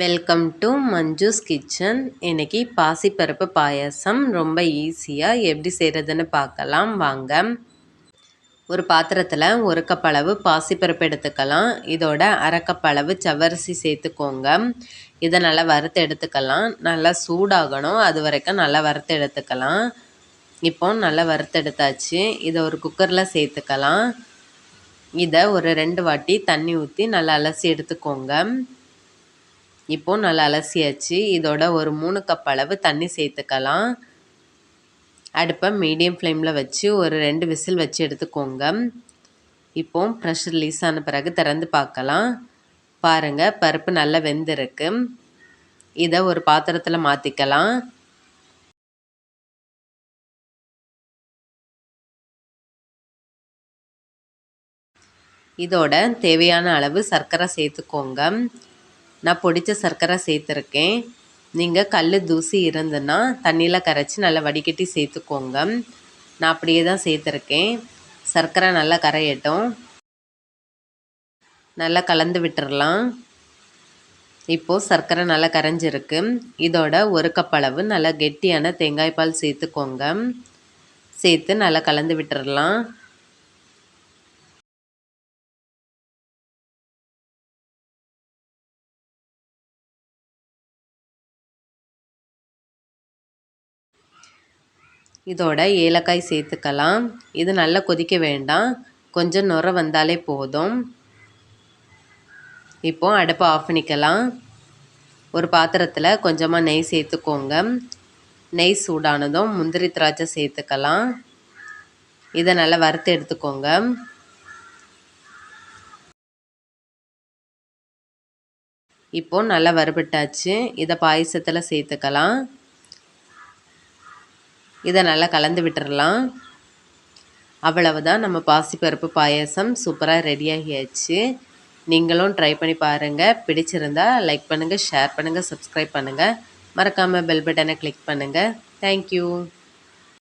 Welcome to Manju's kitchen இன்றைக்கி பாசிப்பருப்பு பாயாசம். ரொம்ப ஈஸியாக எப்படி செய்கிறதுன்னு பார்க்கலாம். வாங்க. ஒரு பாத்திரத்தில் ஒரு கப் அளவு பாசிப்பருப்பு எடுத்துக்கலாம். இதோட அரை கப் அளவு சவரிசி சேர்த்துக்கோங்க. இதை நல்லா வறுத்து எடுத்துக்கலாம். நல்லா சூடாகணும். அது வரைக்கும் நல்லா வறுத்து எடுத்துக்கலாம். இப்போ நல்லா வறுத்து எடுத்தாச்சு. இதை ஒரு குக்கரில் சேர்த்துக்கலாம். இதை ஒரு ரெண்டு வாட்டி தண்ணி ஊற்றி நல்லா அலசி எடுத்துக்கோங்க. இப்போது நல்லா அலசியாச்சு. இதோட ஒரு மூணு கப் அளவு தண்ணி சேர்த்துக்கலாம். அடுப்பை மீடியம் ஃப்ளேமில் வச்சு ஒரு ரெண்டு விசில் வச்சு எடுத்துக்கோங்க. இப்போ ப்ரெஷர் ரிலீஸ் ஆன பிறகு திறந்து பார்க்கலாம். பாருங்கள் பருப்பு நல்லா வெந்திருக்கு. இதை ஒரு பாத்திரத்தில் மாற்றிக்கலாம் இதோட தேவையான அளவு சர்க்கரை சேர்த்துக்கோங்க. நான் பொடித்த சர்க்கரை சேர்த்துருக்கேன். நீங்கள் கல் தூசி இருந்துன்னா தண்ணியில் கரைச்சி நல்லா வடிகட்டி சேர்த்துக்கோங்க. நான் அப்படியே தான் சேர்த்துருக்கேன். சர்க்கரை நல்லா கரையட்டும். நல்லா கலந்து விட்டுறலாம். இப்போது சர்க்கரை நல்லா கரைஞ்சிருக்கு. இதோட ஒரு கப் அளவு நல்லா கெட்டியான தேங்காய் பால் சேர்த்துக்கோங்க. சேர்த்து நல்லா கலந்து விட்டுறலாம். இதோட ஏலக்காய் சேர்த்துக்கலாம். இது நல்லா கொதிக்க வேண்டாம். கொஞ்சம் நுர வந்தாலே போதும். இப்போ அடுப்பை ஆஃப் பண்ணிக்கலாம். ஒரு பாத்திரத்தில் கொஞ்சமாக நெய் சேர்த்துக்கோங்க. நெய் சூடானதும் முந்திரி திராட்சை சேர்த்துக்கலாம். இதை நல்லா வறுத்து எடுத்துக்கோங்க. இப்போது நல்லா வறுபட்டாச்சு. இதை பாயசத்தில் சேர்த்துக்கலாம். இதை நல்லா கலந்து விட்டுறலாம். அவ்வளவுதான். நம்ம பாசிப்பருப்பு பாயசம் சூப்பராக ரெடியாகியாச்சு நீங்களும் ட்ரை பண்ணி பாருங்கள் பிடிச்சிருந்தா லைக் பண்ணுங்கள் ஷேர் பண்ணுங்கள் சப்ஸ்கிரைப் பண்ணுங்கள் மறக்காமல் பெல் பட்டனை கிளிக் பண்ணுங்கள் தேங்க்யூ